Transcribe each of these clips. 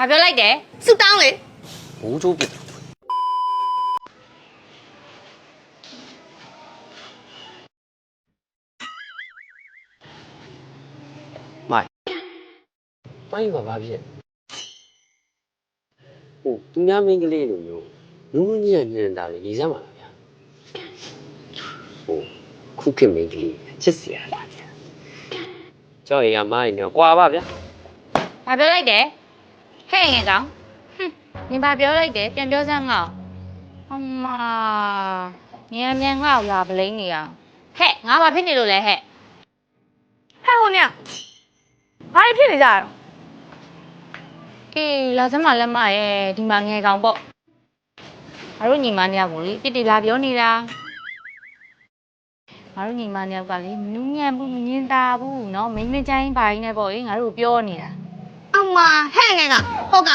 ဘာပြောလိုက်တယ်ဆူတောင်းလေဘိုးချိုးပြစ်မိုင်မိုင်းကဘာဖြစ်ဟိုသူများမင်းကလေးလိုမျိုးနူးနူးညံ့ညံ့တာလေနေစမ်းပါလားဗျာဟိုခုခေတ်မင်းကလေးချစ်စရာလားဗျာကျောင်းအိမ်ကမိုင်းတော့ကွာပါဗျာဘာပြောလိုက်တယ်ဟဲ့ငယ်ကောင်ဟွန်းနင်ဘာပြောလိုက်တယ်ပြန်ပြောစမ်းငါ့အမမြန်မြန်ငါ့ကိုလာပလိမ့်နေရဟဲ့ငါဘာဖြစ်နေလို့လဲဟဲ့ ဟဲ့ဟိုညဘာဖြစ်နေကြရ အေးလာစမ်းမလက်မရဲ့ဒီမှာငယ်ကောင်ပေါ့ငါတို့ညီမနှစ်ယောက်ကိုလေပြစ်တီလာပြောနေတာငါတို့ညီမနှစ်ယောက်ကလေမနူးညံ့ဘူးမငင်းတာဘူးเนาะမိန်းမချိုင်းပါရင်းနဲ့ပေါ့လေငါတို့ပြောနေတာ အမဟဲ့ငယ်ကဟုတ်က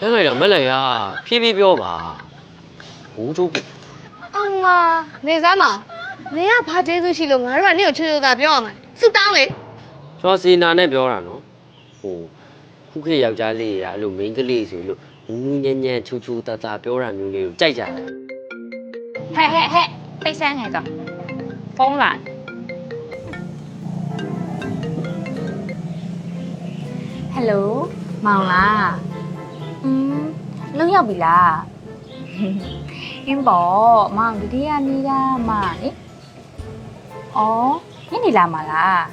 လဲလိုက်တော့မလဲရဖြည်းဖြည်းပြောပါဘိုးချိုးပြစ်အမနေစမ်းမနေကဘာကျေးဇူးရှိလို့ငါတို့ကနေ့ကိုချွတ်ချွတ်သာပြောရမယ်ဆူတောင်းလေကျော်စီနာနဲ့ပြောတာနော်ဟိုခုခေတ်ယောက်ျားလေးရာအဲ့လိုမိန်းကလေးဆိုလို့နူးနူးညံ့ညံ့ချူချူတာတာပြောတာမျိုးလေးကိုကြိုက်ကြတယ်ဟဲ့ဟဲ့ဟဲ့ပိတ်ဆန်းငယ်ကောင်ဖုန်းလာ ဟယ်လိုမောင်လားอืมလုံးရောက်ပြီလားအင်းပေါ့မောင်ဒီနေ့ကနေရမှာလေဩညနေလာမှာလား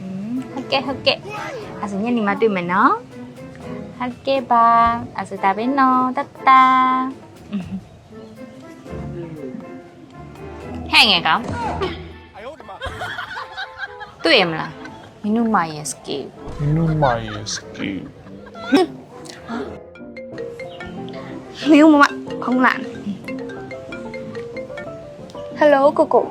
อืมဟုတ်ကဲ့ဟုတ်ကဲ့အဲ့ဒါညနေမှတွေ့မယ်နော်ဟုတ်ကဲ့ပါအဲ့ဒါဒါပဲနော်တတ်တာ ဟဲ့ငယ်ကောင်တွေ့ရမလား မင်းတို့မရဲ့စကီ Numayeski. နေဦးမမဖုန်းလာဟယ်လိုကိုကို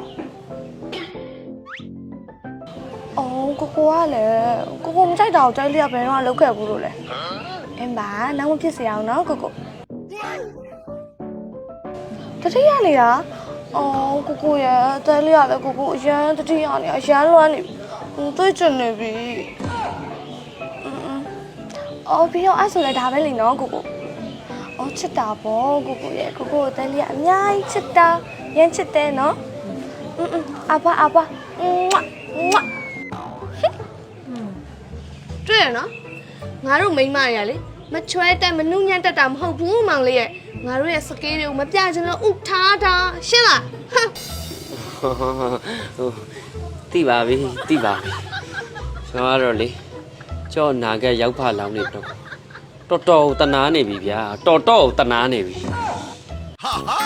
အော်ကိုကိုကလည်းကိုကိုမကြိုက်တာကိုကြိုက်လျက်ဘယ်တော့လောက်ခဲ့ဘူးလို့လဲအင်းပါနောက်မဖြစ်စေအောင်နော်ကိုကိုတတိယနေတာအော်ကိုကိုရဲ့တဲလေးရလဲကိုကိုအရန်တတိယနေအရန်လွမ်းနေ သွေးကျင်နေပြီအင်းအင်းအော်ပြီးတော့အဲ့ဆိုလဲဒါပဲလေနော်ကိုကို။အော်ချစ်တာပေါ့ကိုကိုရဲ့ကိုကိုကိုတဲလေးကအများကြီးချစ်တာရမ်းချစ်တယ်နော်။อืมအဘအဘမွတ်မွတ်တွေ့ရနော်။ငါတို့မိန်းမတွေကလေမချွဲတက်မနှူးညံ့တက်တာမဟုတ်ဘူးမောင်လေးရဲ့ငါတို့ရဲ့စကေးတွေကိုမပြချင်လို့ဥထားတာရှင်းလားဟမ်ဟို တိပါပြီတိပါပြီကျွန်တော်ကတော့လေကြော့နာကက်ရောက်ဖလောင်းနေတော့တော်တော်တနာနေပြီဗျာတော်တော်တနာနေပြီဟာဟာ